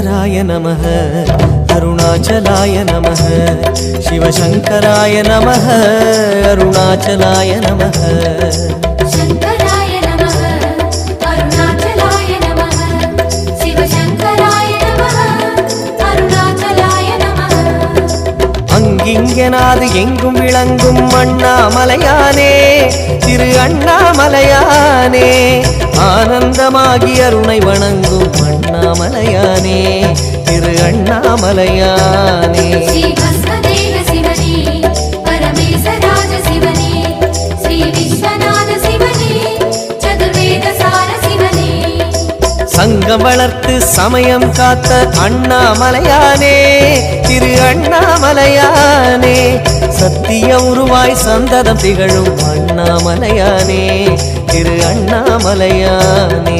சங்கராய நம அருணாச்சலாய நம சிவசங்கராய நம அருணாச்சலாய நம அங்கிங்கனாது எங்கும் விளங்கும் அண்ணாமலையானே திரு அண்ணாமலையா மலையானே ஆனந்தமாகி அருணை வணங்கும் அண்ணாமலையானே. திரு அண்ணாமலையானே. சங்கம் வளர்த்து சமயம் காத்த அண்ணாமலையானே. திரு அண்ணாமலையானே. சத்திய உருவாய் சந்ததம் திகழும் அண்ணாமலையானே. திரு அண்ணாமலையானே.